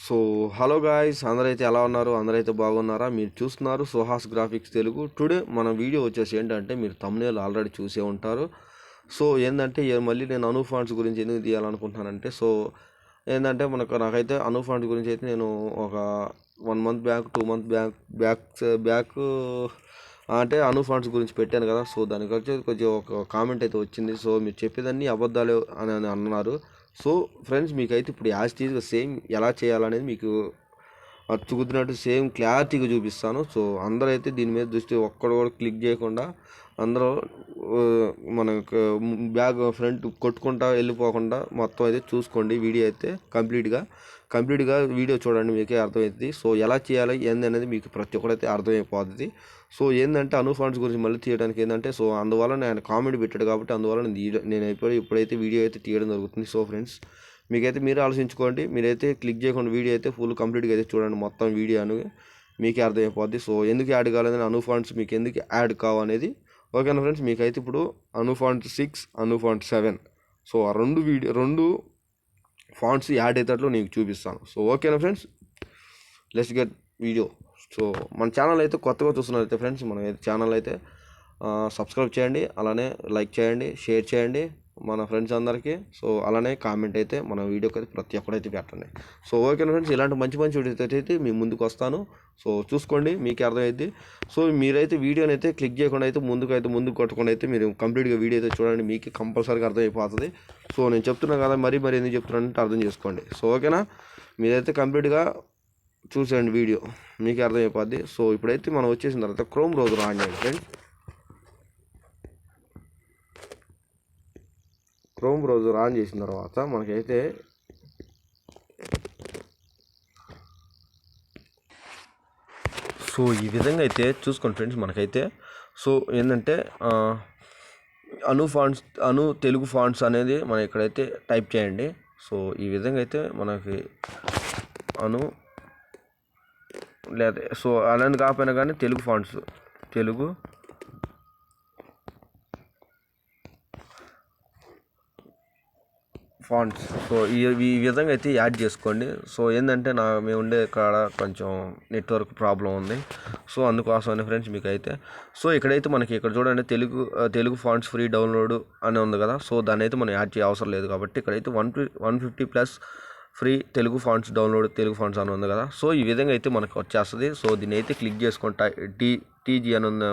So hello guys అందరైతే ఎలా ఉన్నారు? అందరైతే బాగున్నారా? మీరు చూస్తున్నారు సుహాస్ గ్రాఫిక్స్ తెలుగు. టుడే మన వీడియో వచ్చేసి ఏంటంటే మీరు తమ్నేలు ఆల్రెడీ చూసే ఉంటారు. సో ఏంటంటే మళ్ళీ నేను అను ఫాండ్స్ గురించి ఎందుకు తీయాలనుకుంటున్నానంటే సో ఏంటంటే మనకు నాకైతే అను ఫాండ్స్ గురించి అయితే నేను ఒక one month back two month back back back అంటే అను ఫండ్స్ గురించి పెట్టాను కదా. సో దానికి వచ్చి కొంచెం ఒక కామెంట్ అయితే వచ్చింది. సో మీరు చెప్పేదాన్ని అబద్ధాలు అని అన్నారు. సో ఫ్రెండ్స్ మీకైతే ఇప్పుడు యాజ్ టీజ్గా సేమ్ ఎలా చేయాలనేది మీకు అచ్చుకుతున్నట్టు సేమ్ క్లారిటీగా చూపిస్తాను. సో అందరూ అయితే దీని మీద దృష్టి ఒక్కడు కూడా క్లిక్ చేయకుండా అందరూ మన మనకు బ్యాగ్ ఫ్రంట్ కొట్టుకుంటా వెళ్ళిపోకుండా మొత్తం అయితే చూసుకోండి. వీడియో అయితే కంప్లీట్గా కంప్లీట్గా వీడియో చూడండి మీకే అర్థమవుతుంది సో ఎలా చేయాలి ఏంది అనేది మీకు ప్రతి ఒక్కరైతే అర్థమైపోతుంది సో ఏంటంటే అను ఫండ్స్ గురించి మళ్ళీ తీయడానికి ఏంటంటే సో అందువల్ల నేను కామెడీ పెట్టాడు కాబట్టి అందువల్ల నేను తీయడం నేను ఇప్పుడు ఇప్పుడైతే వీడియో అయితే తీయడం జరుగుతుంది. సో ఫ్రెండ్స్ మీకైతే మీరు ఆలోచించుకోండి. మీరైతే క్లిక్ చేయకుండా వీడియో అయితే ఫుల్ కంప్లీట్గా అయితే చూడండి మొత్తం వీడియో అనేది మీకే అర్థమైపోద్ది. సో ఎందుకు యాడ్ కావాలని అను ఫండ్స్ మీకు ఎందుకు యాడ్ కావనేది. ఓకేనా ఫ్రెండ్స్ మీకైతే ఇప్పుడు Anu font six Anu font seven so ఆ రెండు వీడియో రెండు ఫాంట్స్ యాడ్ అయ్యేటట్లు నీకు చూపిస్తాను. సో ఓకేనా friends let's get video so మన ఛానల్ అయితే కొత్తగా చూస్తున్నారైతే ఫ్రెండ్స్ మన ఛానల్ అయితే సబ్స్క్రైబ్ చేయండి అలానే లైక్ చేయండి షేర్ చేయండి మన ఫ్రెండ్స్ అందరికీ. సో అలానే కామెంట్ అయితే మన వీడియోకి అయితే ప్రతి ఒక్కడైతే పెట్టండి. సో ఓకేనా ఫ్రెండ్స్? ఇలాంటి మంచి మంచి వీడియోతో అయితే మీ ముందుకు వస్తాను. సో చూసుకోండి మీకు అర్థమైంది సో మీరైతే వీడియోని అయితే క్లిక్ చేయకుండా అయితే ముందుకు అయితే ముందుకు కొట్టకుండా అయితే మీరు కంప్లీట్గా వీడియో అయితే చూడండి మీకు కంపల్సరీగా అర్థమైపోతుంది. సో నేను చెప్తున్నా కదా మరీ మరీ ఎందుకు చెప్తున్నానంటే అర్థం చేసుకోండి. సో ఓకేనా? మీరైతే కంప్లీట్గా చూసేయండి వీడియో. మీకు అర్థమైపోద్ది. సో ఇప్పుడైతే మనం వచ్చేసిన తర్వాత క్రోమ్ రోజు ఆన్ చేయండి ఫ్రెండ్స్. క్రోమ్ బ్రౌజర్ ఆన్ చేసిన తర్వాత మనకైతే సో ఈ విధంగా అయితే చూసుకోండి ఫ్రెండ్స్ మనకైతే. సో ఏంటంటే అను ఫాంట్స్ అను తెలుగు ఫాంట్స్ అనేది మనం ఇక్కడైతే టైప్ చేయండి. సో ఈ విధంగా అయితే మనకి అను లేదా సో అలాంటి కాకపోయినా కానీ Telugu fonts. Telugu. Fonts. So ఈ ఈ విధంగా అయితే యాడ్ చేసుకోండి. సో ఏంటంటే నా మేము ఉండే కాడ కొంచెం నెట్వర్క్ ప్రాబ్లం ఉంది. సో అందుకోసమని ఫ్రెండ్స్ మీకు అయితే సో ఇక్కడైతే మనకి ఇక్కడ చూడండి Telugu Telugu fonts free download అని ఉంది కదా. సో దాన్ని అయితే మనం యాడ్ చేయ అవసరం లేదు కాబట్టి ఇక్కడైతే one one fifty plus free Telugu fonts download Telugu fonts అని ఉంది కదా. సో ఈ విధంగా అయితే మనకు వచ్చేస్తుంది. సో దీన్ని అయితే క్లిక్ చేసుకుంటా టీ టీజీ అని ఉన్న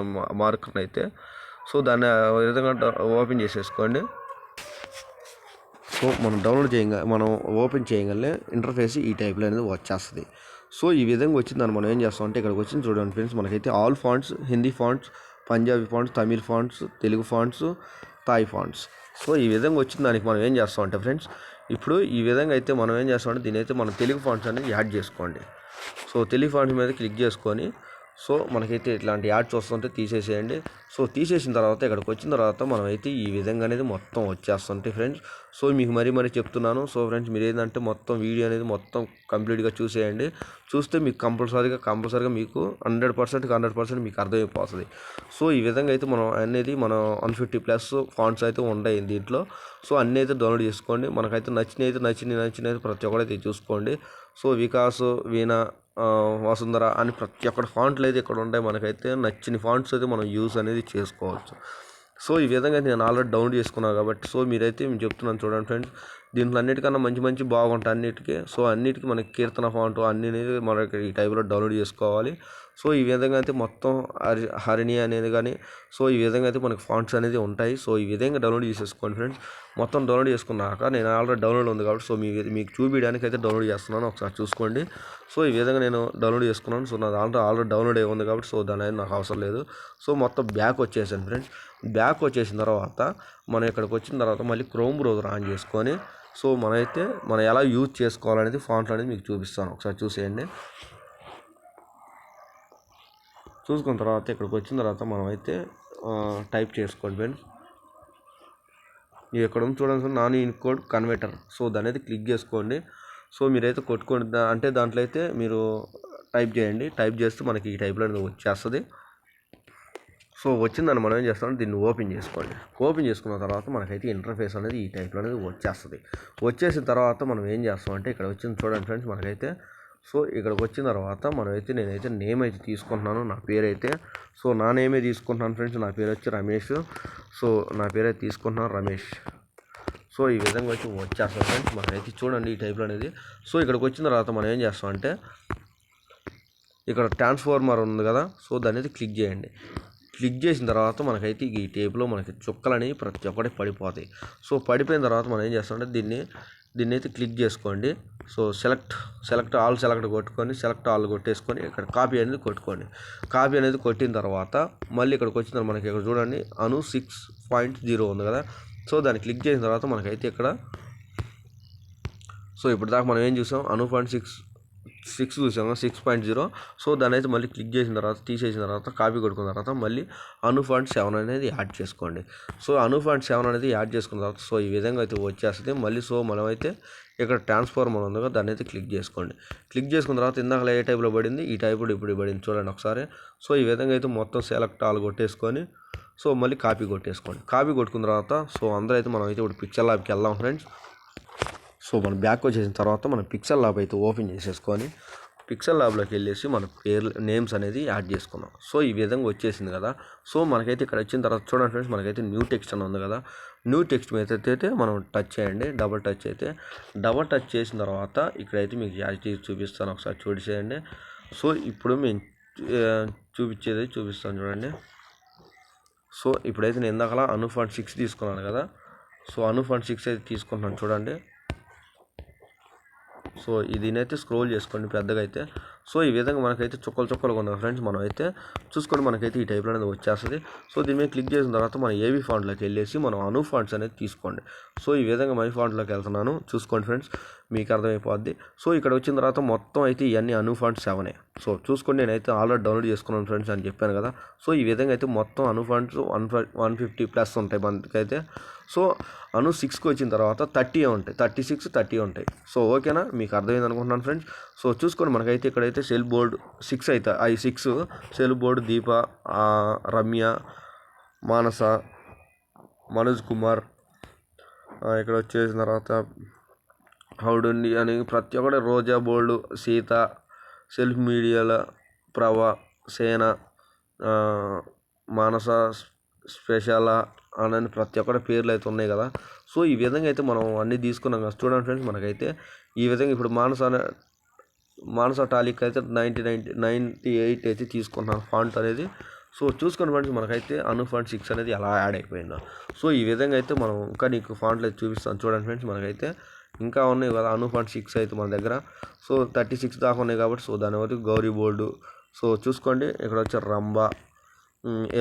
మార్క్ అయితే సో దాన్ని విధంగా ఓపెన్ చేసేసుకోండి. సో మనం డౌన్లోడ్ చేయగా మనం ఓపెన్ చేయగలనే ఇంటర్ఫేస్ ఈ టైప్లో అనేది వచ్చేస్తుంది. సో ఈ విధంగా వచ్చింది దాన్ని మనం ఏం చేస్తాం అంటే ఇక్కడికి వచ్చింది చూడండి ఫ్రెండ్స్ మనకైతే all fonts Hindi fonts Punjabi fonts Tamil fonts Telugu fonts Thai fonts. So ఈ విధంగా వచ్చిన దానికి మనం ఏం చేస్తాం అంటే ఫ్రెండ్స్ ఇప్పుడు ఈ విధంగా అయితే మనం ఏం చేస్తామంటే దీని అయితే మనం తెలుగు ఫాంట్స్ అనేది యాడ్ చేసుకోండి. సో తెలుగు ఫాంట్స్ మీద క్లిక్ చేసుకొని సో మనకైతే ఇట్లాంటి యాడ్స్ వస్తుంటే తీసేసేయండి. సో తీసేసిన తర్వాత ఇక్కడికి వచ్చిన తర్వాత మనమైతే ఈ విధంగా అనేది మొత్తం వచ్చేస్తుంటే ఫ్రెండ్స్. సో మీకు మరీ మరీ చెప్తున్నాను. సో ఫ్రెండ్స్ మీరు ఏంటంటే మొత్తం వీడియో అనేది మొత్తం కంప్లీట్గా చూసేయండి. చూస్తే మీకు కంపల్సరీగా కంపల్సరీగా మీకు హండ్రెడ్ పర్సెంట్కి హండ్రెడ్ పర్సెంట్ మీకు అర్థమైపోతుంది. సో ఈ విధంగా అయితే మనం అనేది మనం వన్ ఫిఫ్టీ ప్లస్ ఫాంట్స్ అయితే ఉన్నాయి దీంట్లో. సో అన్నీ అయితే డౌన్లోడ్ చేసుకోండి. మనకైతే నచ్చినవి అయితే నచ్చినవి నచ్చినవి ప్రతి ఒక్కరైతే చూసుకోండి. సో వికాస్ వీణ వసుంధర అని ప్రతి ఒక్కటి ఫాంట్లు అయితే ఇక్కడ ఉంటాయి. మనకైతే నచ్చిన ఫాంట్స్ అయితే మనం యూస్ అనేది చేసుకోవచ్చు. సో ఈ విధంగా అయితే నేను ఆల్రెడీ డౌన్లోడ్ చేసుకున్నాను కాబట్టి సో మీరైతే మేము చెప్తున్నాను చూడండి ఫ్రెండ్స్ దీంట్లో అన్నిటికన్నా మంచి మంచి బాగుంటాయి అన్నిటికీ. సో అన్నిటికీ మనకి కీర్తన ఫాంట్ అన్ని అనేది మనకి ఈ టైప్లో డౌన్లోడ్ చేసుకోవాలి. సో ఈ విధంగా అయితే మొత్తం హరి హరిణి అనేది కానీ సో ఈ విధంగా అయితే మనకి ఫాంట్స్ అనేది ఉంటాయి. సో ఈ విధంగా డౌన్లోడ్ చేసేసుకోండి ఫ్రెండ్స్. మొత్తం డౌన్లోడ్ చేసుకున్నాక నేను ఆల్రెడీ డౌన్లోడ్ ఉంది కాబట్టి సో మీ మీకు చూపించడానికి అయితే డౌన్లోడ్ చేస్తున్నాను. ఒకసారి చూసుకోండి. సో ఈ విధంగా నేను డౌన్లోడ్ చేసుకున్నాను. సో నా దాంట్లో ఆల్రెడీ డౌన్లోడ్ అయి ఉంది కాబట్టి సో దాని అనేది నాకు అవసరం లేదు. సో మొత్తం బ్యాక్ వచ్చేసాను ఫ్రెండ్స్. బ్యాక్ వచ్చేసిన తర్వాత మనం ఇక్కడికి వచ్చిన తర్వాత మళ్ళీ క్రోమ్ బ్రౌజర్ ఆన్ చేసుకొని సో మనమైతే మనం ఎలా యూజ్ చేసుకోవాలనేది ఫాంట్లు అనేది మీకు చూపిస్తాను. ఒకసారి చూసేయండి. చూసుకున్న తర్వాత ఇక్కడికి వచ్చిన తర్వాత మనం అయితే టైప్ చేసుకోండి ఫ్రెండ్స్. ఇది ఎక్కడ చూడండి sir non in code converter. So దాని అయితే క్లిక్ చేసుకోండి. సో మీరైతే కొట్టుకోండి అంటే దాంట్లో అయితే మీరు టైప్ చేయండి. టైప్ చేస్తే మనకి ఈ టైప్లో అనేది వచ్చేస్తుంది. సో వచ్చిందని మనం ఏం చేస్తాం? దీన్ని ఓపెన్ చేసుకోండి. ఓపెన్ చేసుకున్న తర్వాత మనకైతే ఇంటర్ఫేస్ అనేది ఈ టైప్లో అనేది వచ్చేస్తుంది. వచ్చేసిన తర్వాత మనం ఏం చేస్తాం అంటే ఇక్కడ వచ్చింది చూడండి ఫ్రెండ్స్ మనకైతే సో ఇక్కడికి వచ్చిన తర్వాత మనమైతే నేనైతే నేమ్ అయితే తీసుకుంటున్నాను. నా పేరు అయితే సో నా నేమే తీసుకుంటున్నాను ఫ్రెండ్స్. నా పేరు వచ్చి రమేష్. సో నా పేరు అయితే తీసుకుంటున్నాను రమేష్. సో ఈ విధంగా వచ్చి వచ్చేస్తాం ఫ్రెండ్స్. మనకైతే చూడండి ఈ టైప్లో అనేది. సో ఇక్కడికి వచ్చిన తర్వాత మనం ఏం చేస్తాం అంటే ఇక్కడ ట్రాన్స్ఫార్మర్ ఉంది కదా సో దాని అయితే క్లిక్ చేయండి. క్లిక్ చేసిన తర్వాత మనకైతే ఈ టేప్లో మనకి చుక్కలు అనేవి ప్రతి ఒక్కటి పడిపోతాయి. సో పడిపోయిన తర్వాత మనం ఏం చేస్తామంటే దీన్ని దీన్ని అయితే క్లిక్ చేసుకోండి. So select select all select కొట్టుకొని సెలెక్ట్ ఆల్ కొట్టేసుకొని ఇక్కడ కాపీ అనేది కొట్టుకోండి. కాపీ అనేది కొట్టిన తర్వాత మళ్ళీ ఇక్కడికి వచ్చిన తర్వాత మనకి ఇక్కడ చూడండి అను సిక్స్ పాయింట్ జీరో ఉంది కదా. సో దాన్ని క్లిక్ చేసిన తర్వాత మనకైతే ఇక్కడ సో ఇప్పుడు దాకా మనం ఏం చూసాం? అను పాయింట్ సిక్స్ సిక్స్ చూసాం సిక్స్ పాయింట్ జీరో. సో దాని అయితే మళ్ళీ క్లిక్ చేసిన తర్వాత తీసేసిన తర్వాత కాపీ కొట్టుకున్న తర్వాత మళ్ళీ అను పాయింట్ సెవెన్ అనేది యాడ్ చేసుకోండి. సో అను పాయింట్ సెవెన్ అనేది యాడ్ చేసుకున్న తర్వాత సో ఈ విధంగా అయితే వచ్చేస్తుంది. మళ్ళీ సో మనం అయితే ఇక్కడ ట్రాన్స్ఫార్మర్ ఉంది కదా దాన్ని అయితే క్లిక్ చేసుకోండి. క్లిక్ చేసుకున్న తర్వాత ఇందాక ఏ టైప్లో పడింది? ఈ టైప్ ఇప్పుడు పడింది. చూడండి ఒకసారి. సో ఈ విధంగా అయితే మొత్తం సెలెక్ట్ ఆల్ కొట్టేసుకొని సో మళ్ళీ కాపీ కొట్టేసుకోండి. కాపీ కొట్టుకున్న తర్వాత సో అందరూ అయితే మనం అయితే ఇప్పుడు పిక్చర్ ల్యాబ్కి వెళ్దాం ఫ్రెండ్స్. సో మనం బ్యాక్ వచ్చేసిన తర్వాత మనం పిక్సెల్ ల్యాబ్ అయితే ఓపెన్ చేసేసుకొని పిక్సెల్ ల్యాబ్లోకి వెళ్ళేసి మన పేర్లు నేమ్స్ అనేది యాడ్ చేసుకున్నాం. సో ఈ విధంగా వచ్చేసింది కదా. సో మనకైతే ఇక్కడ వచ్చిన తర్వాత చూడండి ఫ్రెండ్స్ మనకైతే న్యూ టెక్స్ట్ అని ఉంది కదా. న్యూ టెక్స్ట్ మీద అయితే మనం టచ్ చేయండి. డబల్ టచ్ అయితే. డబల్ టచ్ చేసిన తర్వాత ఇక్కడైతే మీకు యాడ్ చేసి చూపిస్తాను. ఒకసారి చూడిసేయండి సో ఇప్పుడు మేము చూపించేది చూపిస్తాను చూడండి. సో ఇప్పుడైతే నేను ఇందాకలా అను ఫండ్ సిక్స్ తీసుకున్నాను కదా. సో అను ఫండ్ సిక్స్ అయితే తీసుకుంటున్నాను చూడండి. సో దీనైతే స్క్రోల్ చేసుకోండి పెద్దగా అయితే సో ఈ విధంగా మనకైతే చుక్కలు చుక్కలుగా ఉన్నాయి ఫ్రెండ్స్ మనం అయితే చూసుకొని మనకైతే ఈ టైప్లో అనేది వచ్చేస్తుంది. సో దీని మీద క్లిక్ చేసిన తర్వాత మనం ఏవి ఫాంట్లోకి వెళ్ళేసి మనం అను ఫాంట్స్ అనేది తీసుకోండి. సో ఈ విధంగా మై ఫాంట్లోకి వెళ్తున్నాను. చూసుకోండి ఫ్రెండ్స్ మీకు అర్థమైపోద్ది. సో ఇక్కడ వచ్చిన తర్వాత మొత్తం అయితే ఇవన్నీ అను ఫాంట్స్ సెవెనే సో చూసుకోండి నేనైతే ఆల్రెడీ డౌన్లోడ్ చేసుకున్నాను ఫ్రెండ్స్ అని చెప్పాను కదా. సో ఈ విధంగా అయితే మొత్తం Anu fonts one one fifty plus ఉంటాయి మనకైతే సో అను సిక్స్కి వచ్చిన తర్వాత థర్టీ ఉంటాయి. థర్టీ సిక్స్ థర్టీ ఉంటాయి. సో ఓకేనా? మీకు అర్థమైంది అనుకుంటున్నాను ఫ్రెండ్స్ సో చూసుకోండి. మనకైతే ఇక్కడైతే సెల్ బోర్డు సిక్స్ అయితే I six cell board Deepa Ramya Manasa Manoj Kumar ఇక్కడ వచ్చేసిన తర్వాత హౌడుండి అని ప్రతి ఒక్కటి రోజా బోల్డ్ సీత సెల్ఫ్ మీడియాల ప్రవ సేన మానస స్పెషల్ అని ప్రతి ఒక్కటి పేర్లు అయితే ఉన్నాయి కదా. సో ఈ విధంగా అయితే మనం అన్నీ తీసుకున్నాం కదా. స్టూడెంట్ ఫ్రెండ్స్ మనకైతే ఈ విధంగా ఇప్పుడు మానస మానస టాలిక్ అయితే నైంటీ నైంటీ నైంటీ ఎయిట్ అయితే తీసుకున్నాను ఫాంట్ అనేది. సో చూసుకుని ఫ్రెండ్స్ మనకైతే అను ఫాంట్ సిక్స్ అనేది ఎలా యాడ్ అయిపోయిందో. సో ఈ విధంగా అయితే మనం ఇంకా నీకు ఫాంట్లు అయితే చూపిస్తాను చూడండి ఫ్రెండ్స్ మనకైతే ఇంకా ఉన్నాయి కదా అను ఫాంట్ సిక్స్ అయితే మన దగ్గర. సో థర్టీ సిక్స్ దాకా ఉన్నాయి కాబట్టి సో దాని వరకు గౌరీ బోర్డు సో చూసుకోండి. ఇక్కడ వచ్చే రంబా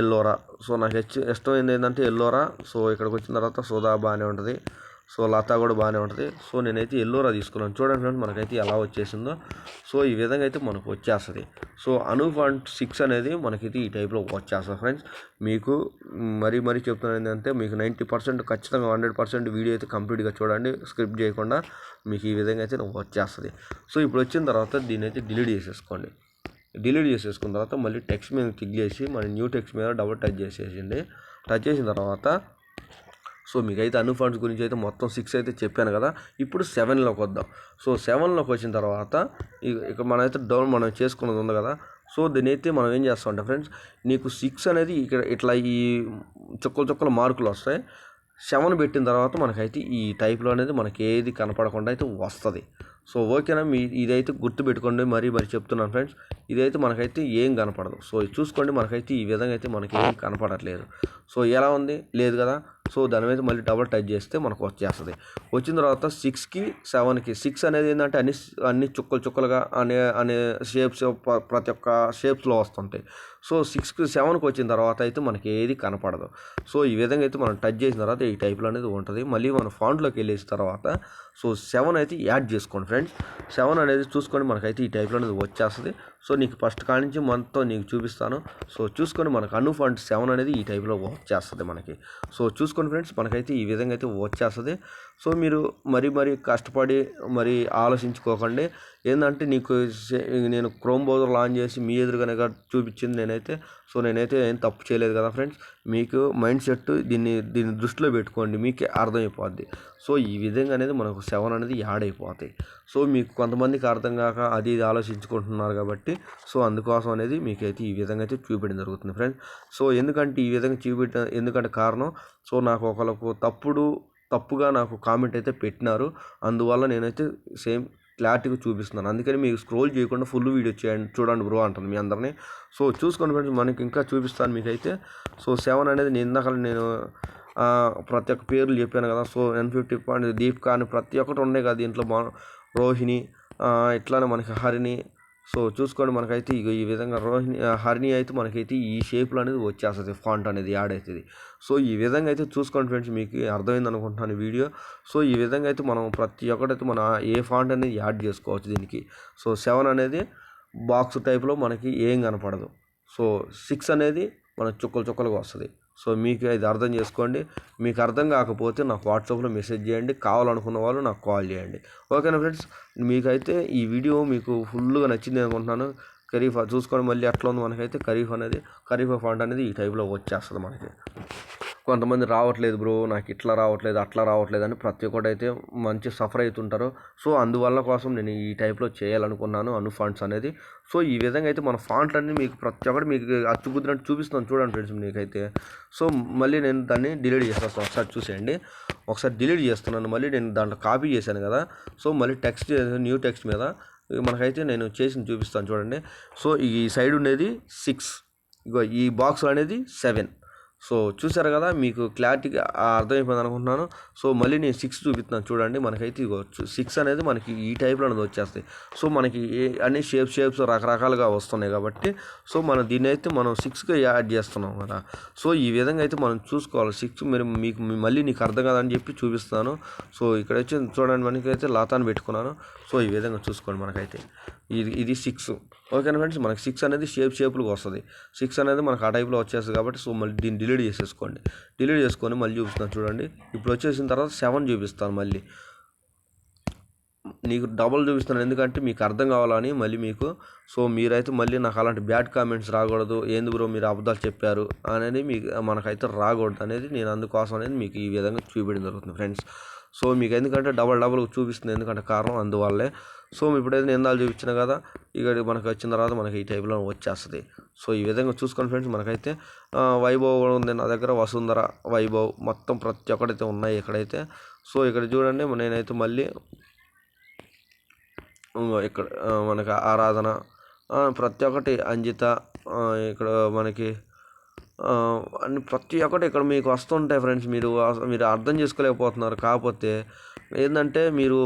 ఎల్లోరా. సో నాకు హెచ్ ఇష్టమైంది ఏంటంటే ఎల్లోరా. సో ఇక్కడికి వచ్చిన తర్వాత సోదా బాగానే ఉంటుంది. సో లతా కూడా బాగానే ఉంటుంది. సో నేనైతే ఎల్లోరా తీసుకున్నాను. చూడండి ఫ్రెండ్స్ మనకైతే ఎలా వచ్చేసిందో. సో ఈ విధంగా అయితే మనకు వచ్చేస్తుంది. సో అను పాయింట్ సిక్స్ అనేది మనకైతే ఈ టైప్లో వచ్చేస్తుంది ఫ్రెండ్స్. మీకు మరీ మరీ చెప్తున్నాను ఏంటంటే మీకు నైంటీ పర్సెంట్ ఖచ్చితంగా హండ్రెడ్ పర్సెంట్ వీడియో అయితే కంప్లీట్గా చూడండి. స్క్రిప్ట్ చేయకుండా మీకు ఈ విధంగా అయితే వచ్చేస్తుంది. సో ఇప్పుడు వచ్చిన తర్వాత దీని అయితే డిలీట్ చేసేసుకోండి. డిలీట్ చేసేసుకున్న తర్వాత మళ్ళీ టెక్స్ట్ మీద క్లిక్ చేసి మన న్యూ టెక్స్ట్ మీద డబుల్ టచ్ చేసేసింది. టచ్ చేసిన తర్వాత సో మీకైతే అన్ని ఫండ్స్ గురించి అయితే మొత్తం సిక్స్ అయితే చెప్పాను కదా ఇప్పుడు సెవెన్లోకి వద్దాం. సో సెవెన్లోకి వచ్చిన తర్వాత ఇక మనమైతే డౌన్ మనం చేసుకున్నది ఉంది కదా సో దీని అయితే మనం ఏం చేస్తామంటే ఫ్రెండ్స్ నీకు సిక్స్ అనేది ఇక్కడ ఇట్లా ఈ చుక్కలు చుక్కల మార్కులు వస్తాయి. సెవెన్ పెట్టిన తర్వాత మనకైతే ఈ టైప్లో అనేది మనకి ఏది కనపడకుండా అయితే వస్తుంది. సో ఓకేనా మీ ఇదైతే గుర్తుపెట్టుకోండి మరీ మరి చెప్తున్నాను ఫ్రెండ్స్. ఇదైతే మనకైతే ఏం కనపడదు. సో చూసుకోండి మనకైతే ఈ విధంగా అయితే మనకి ఏం కనపడట్లేదు. సో ఎలా ఉంది? లేదు కదా? సో దాని మీద మళ్ళీ డబల్ టచ్ చేస్తే మనకు వచ్చేస్తుంది. వచ్చిన తర్వాత సిక్స్కి సెవెన్కి సిక్స్ అనేది ఏంటంటే అన్ని అన్ని చుక్కలు చుక్కలుగా అనే అనే షేప్స్ ప్రతి ఒక్క షేప్స్లో వస్తుంటాయి. సో సిక్స్కి సెవెన్కి వచ్చిన తర్వాత అయితే మనకి ఏది కనపడదు. సో ఈ విధంగా అయితే మనం టచ్ చేసిన తర్వాత ఈ టైప్లో అనేది ఉంటుంది. మళ్ళీ మనం ఫాంట్లోకి వెళ్ళేసిన తర్వాత సో సెవెన్ అయితే యాడ్ చేసుకోండి ఫ్రెండ్స్ సెవెన్ అనేది చూసుకొని మనకైతే ఈ టైప్లో అనేది వచ్చేస్తుంది. సో నీకు ఫస్ట్ కాడి నుంచి మనతో నీకు చూపిస్తాను. సో చూసుకొని మనకు అను ఫండ్ సెవెన్ అనేది ఈ టైప్లో వచ్చేస్తుంది మనకి. సో చూసుకొని ఫ్రెండ్స్. మనకైతే ఈ విధంగా అయితే వచ్చేస్తుంది. సో మీరు మరీ మరీ కష్టపడి మరి ఆలోచించుకోకండి. ఏంటంటే నీకు నేను క్రోమ్ బ్రౌజర్ లాంచ్ చేసి మీ ఎదురుగానే చూపించింది నేనైతే. సో నేనైతే ఏం తప్పు చేయలేదు కదా ఫ్రెండ్స్. మీకు మైండ్ సెట్ దీన్ని దీన్ని దృష్టిలో పెట్టుకోండి. మీకే అర్థమైపోద్ది. సో ఈ విధంగా అనేది మనకు సెవెన్ అనేది యాడ్ అయిపోతాయి. సో మీకు కొంతమందికి అర్థం కాక అది ఇది ఆలోచించుకుంటున్నారు కాబట్టి సో అందుకోసం అనేది మీకైతే ఈ విధంగా అయితే చూపించడం జరుగుతుంది ఫ్రెండ్స్. సో ఎందుకంటే ఈ విధంగా చూపించ ఎందుకంటే కారణం? సో నాకు ఒకళ్ళకు తప్పుడు తప్పుగా నాకు కామెంట్ అయితే పెట్టినారు. అందువల్ల నేనైతే సేమ్ క్లారిటీగా చూపిస్తున్నాను. అందుకని మీకు స్క్రోల్ చేయకుండా ఫుల్ వీడియో చేయండి. చూడండి బ్రో అంటుంది మీ అందరినీ. సో చూసుకోండి ఫ్రెండ్స్ మనకి ఇంకా చూపిస్తాను మీకైతే. సో సెవెన్ అనేది నేను ఇందాక నేను ప్రతి ఒక్క పేర్లు చెప్పాను కదా. So N fifty point Deep కానీ ప్రతి ఒక్కటి ఉన్నాయి కదా దీంట్లో. రోహిణి ఇట్లానే మనకి హరిణి సో చూసుకోండి మనకైతే ఇగో ఈ విధంగా రోహిణి హరిణి అయితే మనకైతే ఈ షేప్లో అనేది వచ్చేస్తుంది ఫాంట్ అనేది యాడ్ అవుతుంది. సో ఈ విధంగా అయితే చూసుకోండి ఫ్రెండ్స్ మీకు అర్థమైంది అనుకుంటున్నాను వీడియో సో ఈ విధంగా అయితే మనం ప్రతి ఒక్కటైతే మన ఏ ఫాంట్ అనేది యాడ్ చేసుకోవచ్చు దీనికి. సో సెవెన్ అనేది బాక్స్ టైప్లో మనకి ఏం కనపడదు. సో సిక్స్ అనేది మనకు చుక్కలు చుక్కలుగా వస్తుంది. సో మీకు ఇది అర్థం చేసుకోండి. మీకు అర్థం కాకపోతే నాకు వాట్సాప్లో మెసేజ్ చేయండి. కావాలనుకున్న వాళ్ళు నాకు కాల్ చేయండి. ఓకేనా ఫ్రెండ్స్? మీకైతే ఈ వీడియో మీకు ఫుల్గా నచ్చింది అనుకుంటున్నాను. ఖరీఫా చూసుకొని మళ్ళీ ఎట్లా ఉంది మనకైతే ఖరీఫ్ అనేది ఖరీఫా ఫండ్ అనేది ఈ టైప్లో వచ్చేస్తుంది మనకి. కొంతమంది రావట్లేదు బ్రో నాకు ఇట్లా రావట్లేదు అట్లా రావట్లేదు అని ప్రతి ఒక్కటి అయితే మంచి సఫర్ అవుతుంటారు. సో అందువల్ల కోసం నేను ఈ టైప్లో చేయాలనుకున్నాను అను ఫాంట్స్ అనేది. సో ఈ విధంగా అయితే మన ఫాంట్లన్నీ మీకు ప్రతి ఒక్కటి మీకు అచ్చుకుద్దినట్టు చూపిస్తాను చూడండి ఫ్రెండ్స్ మీకైతే. సో మళ్ళీ నేను దాన్ని డిలీట్ చేస్తాను. ఒకసారి చూసేయండి. ఒకసారి డిలీట్ చేస్తున్నాను. మళ్ళీ నేను దాంట్లో కాపీ చేశాను కదా. సో మళ్ళీ టెక్స్ట్ న్యూ టెక్స్ట్ మీద మనకైతే నేను చేసి చూపిస్తాను చూడండి. సో ఈ సైడ్ ఉండేది సిక్స్. ఇగో ఈ బాక్స్ అనేది సెవెన్. సో చూసారు కదా మీకు క్లారిటీగా అర్థమైపోయింది అనుకుంటున్నాను. సో మళ్ళీ నేను సిక్స్ చూపిస్తున్నాను. చూడండి మనకైతే ఇగో సిక్స్ అనేది మనకి ఈ టైప్లో అనేది వచ్చేస్తాయి. సో మనకి ఏ అన్ని షేప్స్ షేప్స్ రకరకాలుగా వస్తున్నాయి కాబట్టి సో మనం దీన్ని అయితే మనం సిక్స్గా యాడ్ చేస్తున్నాం కదా. సో ఈ విధంగా అయితే మనం చూసుకోవాలి. సిక్స్ మీరు మీకు మళ్ళీ నీకు అర్థం కాదని చెప్పి చూపిస్తాను సో ఇక్కడ వచ్చి చూడండి మనకైతే లాతాను పెట్టుకున్నాను. సో ఈ విధంగా చూసుకోండి మనకైతే. ఇది ఇది సిక్స్ ఓకేనా ఫ్రెండ్స్ మనకి సిక్స్ అనేది షేప్ షేప్లుగా వస్తుంది. సిక్స్ అనేది మనకు ఆ టైప్లో వచ్చేస్తుంది కాబట్టి సో మళ్ళీ దీన్ని డిలీట్ చేసేసుకోండి. డిలీట్ చేసుకొని మళ్ళీ చూపిస్తాను చూడండి. ఇప్పుడు వచ్చేసిన తర్వాత సెవెన్ చూపిస్తాను మళ్ళీ. నీకు డబల్ చూపిస్తున్నాను ఎందుకంటే మీకు అర్థం కావాలని మళ్ళీ మీకు. సో మీరైతే మళ్ళీ నాకు అలాంటి బ్యాడ్ కామెంట్స్ రాకూడదు. ఏంది బ్రో మీరు అబద్ధాలు చెప్పారు అనేది మీకు మనకైతే రాకూడదు అనేది నేను అందుకోసం అనేది మీకు ఈ విధంగా చూపించడం జరుగుతుంది ఫ్రెండ్స్. సో మీకు ఎందుకంటే డబల్ డబల్ చూపిస్తుంది ఎందుకంటే కారణం అందువల్లే. సో ఇప్పుడైతే నేను ఎందాలు చూపించిన కదా ఇక మనకి వచ్చిన తర్వాత మనకి ఈ టైప్లో వచ్చేస్తుంది. సో ఈ విధంగా చూసుకోండి ఫ్రెండ్స్. మనకైతే వైభవ్ కూడా ఉంది నా దగ్గర వసుంధర వైభవ్ మొత్తం ప్రతి ఒక్కటైతే ఉన్నాయి ఇక్కడైతే. సో ఇక్కడ చూడండి నేనైతే మళ్ళీ ఇక్కడ మనకి ఆరాధన ప్రతి ఒక్కటి అంజిత ఇక్కడ మనకి అన్ని ప్రతి ఒక్కటి ఇక్కడ మీకు వస్తుంటాయి ఫ్రెండ్స్. మీరు మీరు అర్థం చేసుకోలేకపోతున్నారు. కాకపోతే ఏంటంటే మీరు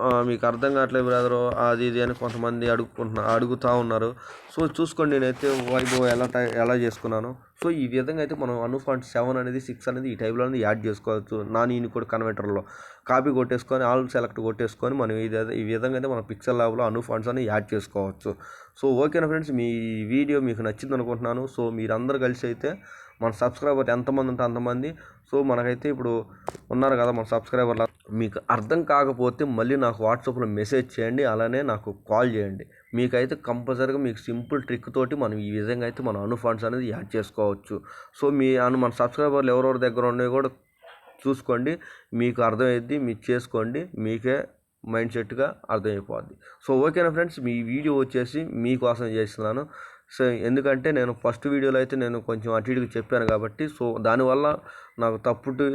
మీకు అర్థం కావట్లేదు బ్రదరు. అది ఇది అని కొంతమంది అడుగుకుంటున్నా అడుగుతూ ఉన్నారు. సో చూసుకోండి నేనైతే వైభవ్ ఎలా టై- ఎలా చేసుకున్నాను. సో ఈ విధంగా అయితే మనం అను పాయింట్ సెవెన్ అనేది సిక్స్ అనేది ఈ టైప్లో అనేది యాడ్ చేసుకోవచ్చు. నాన్ యూనికోడ్ కన్వర్టర్లో కాపీ కొట్టేసుకొని ఆల్ సెలెక్ట్ కొట్టేసుకొని మనం ఇది ఈ విధంగా అయితే మన పిక్సెల్ ల్యాబ్లో అను ఫాంట్స్ అని యాడ్ చేసుకోవచ్చు. సో ఓకేనా ఫ్రెండ్స్? మీ వీడియో మీకు నచ్చింది అనుకుంటున్నాను సో మీరందరూ కలిసి అయితే మన సబ్స్క్రైబర్ ఎంతమంది ఉంటే అంతమంది. సో మనకైతే ఇప్పుడు ఉన్నారు కదా మన సబ్స్క్రైబర్లు. మీకు అర్థం కాకపోతే మళ్ళీ నాకు వాట్సాప్లో మెసేజ్ చేయండి అలానే నాకు కాల్ చేయండి. మీకైతే కంపల్సరీగా మీకు సింపుల్ ట్రిక్ తోటి మనం ఈ విధంగా అయితే మన అను ఫండ్స్ అనేది యాడ్ చేసుకోవచ్చు. సో మీ అను మన సబ్స్క్రైబర్లు ఎవరెవరి దగ్గర ఉన్నాయో కూడా చూసుకోండి. మీకు అర్థమైద్ది మీరు చేసుకోండి. మీకే మైండ్ సెట్గా అర్థమైపోద్ది. సో ఓకేనా ఫ్రెండ్స్ మీ వీడియో వచ్చేసి మీకోసం చేస్తున్నాను. సో ఎందుకంటే నేను ఫస్ట్ వీడియోలో అయితే నేను కొంచెం అటు ఇటుగా చెప్పాను కాబట్టి సో దానివల్ల నాకు తప్పుడు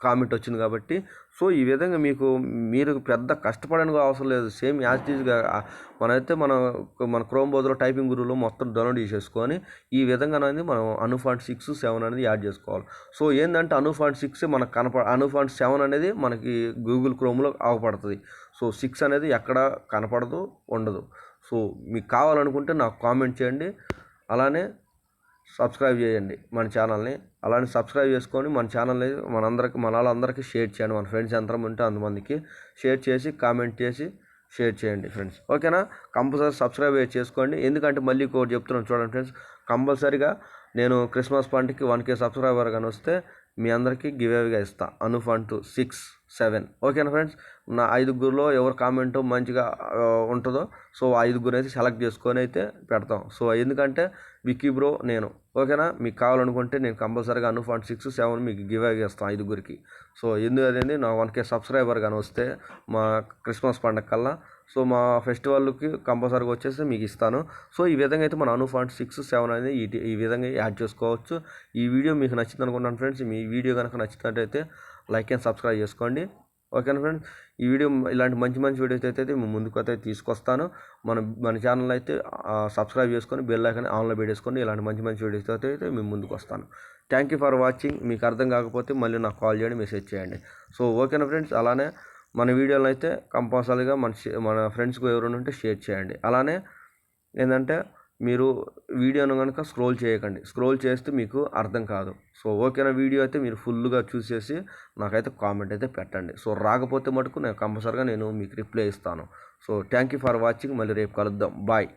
కామెంట్ వచ్చింది కాబట్టి సో ఈ విధంగా మీకు మీరు పెద్ద కష్టపడడానికి అవసరం లేదు. సేమ్ యాజ్ ఈజ్గా మనమైతే మన మన క్రోమ్ బోధలో టైపింగ్ గురువులో మొత్తం డౌన్లోడ్ చేసేసుకొని ఈ విధంగా అనేది మనం అను ఫాంట్ సిక్స్ సెవెన్ అనేది యాడ్ చేసుకోవాలి. సో ఏంటంటే అను ఫాంట్ సిక్స్ మనకు కనప అను ఫాంట్ సెవెన్ అనేది మనకి గూగుల్ క్రోమ్లో అవపడుతుంది. సో సిక్స్ అనేది ఎక్కడ కనపడదు ఉండదు. సో మీకు కావాలనుకుంటే నాకు కామెంట్ చేయండి. అలానే సబ్స్క్రైబ్ చేయండి మన ఛానల్ని. అలానే సబ్స్క్రైబ్ చేసుకొని మన ఛానల్ని మనందరికి మన వాళ్ళందరికీ షేర్ చేయండి. మన ఫ్రెండ్స్ ఎంతమంది ఉంటే అంతమందికి షేర్ చేసి కామెంట్ చేసి షేర్ చేయండి ఫ్రెండ్స్. ఓకేనా? కంపల్సరీ సబ్స్క్రైబ్ చేసుకోండి. ఎందుకంటే మళ్ళీ ఇంకోటి చెప్తున్నాను చూడండి ఫ్రెండ్స్. కంపల్సరీగా నేను క్రిస్మస్ పండుగకి వన్ కే సబ్స్క్రైబర్ కానీ వస్తే మీ అందరికీ గివ్ అవేగా ఇస్తాను అను ఫండ్ సిక్స్. సెవెన్. ఓకేనా ఫ్రెండ్స్? నా ఐదుగురిలో ఎవరు కామెంట్ మంచిగా ఉంటుందో సో ఐదుగురు అయితే సెలెక్ట్ చేసుకొని అయితే పెడతాం. సో ఎందుకంటే విక్కీ బ్రో నేను. ఓకేనా? మీకు కావాలనుకుంటే నేను కంపల్సరీగా అను పాయింట్ సిక్స్ సెవెన్ మీకు గివ్ అవే చేస్తాను ఐదుగురికి. సో ఎందుకు అదేంటి నా వన్ కే సబ్స్క్రైబర్ కానీ వస్తే మా క్రిస్మస్ పండగ కల్లా సో మా ఫెస్టివల్కి కంపల్సరీగా వచ్చేసి మీకు ఇస్తాను. సో ఈ విధంగా అయితే మన అను పాయింట్ సిక్స్ సెవెన్ అనేది ఈ ఈ విధంగా యాడ్ చేసుకోవచ్చు. ఈ వీడియో మీకు నచ్చింది అనుకుంటున్నాను ఫ్రెండ్స్. మీ వీడియో కనుక నచ్చినట్టయితే లైక్ అండ్ సబ్స్క్రైబ్ చేసుకోండి. ఓకేనా ఫ్రెండ్స్? ఈ వీడియో ఇలాంటి మంచి మంచి వీడియోస్ అయితే మేము ముందుకు అయితే తీసుకొస్తాను. మన మన ఛానల్ అయితే సబ్స్క్రైబ్ చేసుకొని బెల్ ఐకాన్ ఆన్లో పెట్టేసుకొని ఇలాంటి మంచి మంచి వీడియోస్ అయితే మేము ముందుకు వస్తాను. థ్యాంక్ యూ ఫర్ వాచింగ్ మీకు అర్థం కాకపోతే మళ్ళీ నాకు కాల్ చేయండి మెసేజ్ చేయండి. సో ఓకేనా ఫ్రెండ్స్? అలానే మన వీడియోలను అయితే కంపల్సరీగా మన మన ఫ్రెండ్స్కి ఎవరైనా ఉంటే షేర్ చేయండి. అలానే ఏంటంటే మీరు వీడియోను కనుక స్క్రోల్ చేయకండి. స్క్రోల్ చేస్తే మీకు అర్థం కాదు. సో ఓకేనా వీడియో అయితే మీరు ఫుల్గా చూసేసి నాకైతే కామెంట్ అయితే పెట్టండి. సో రాకపోతే మటుకు నేను కంపల్సరీగా నేను మీకు రిప్లై ఇస్తాను. So thank you for watching. మళ్ళీ రేపు కలుద్దాం. బాయ్.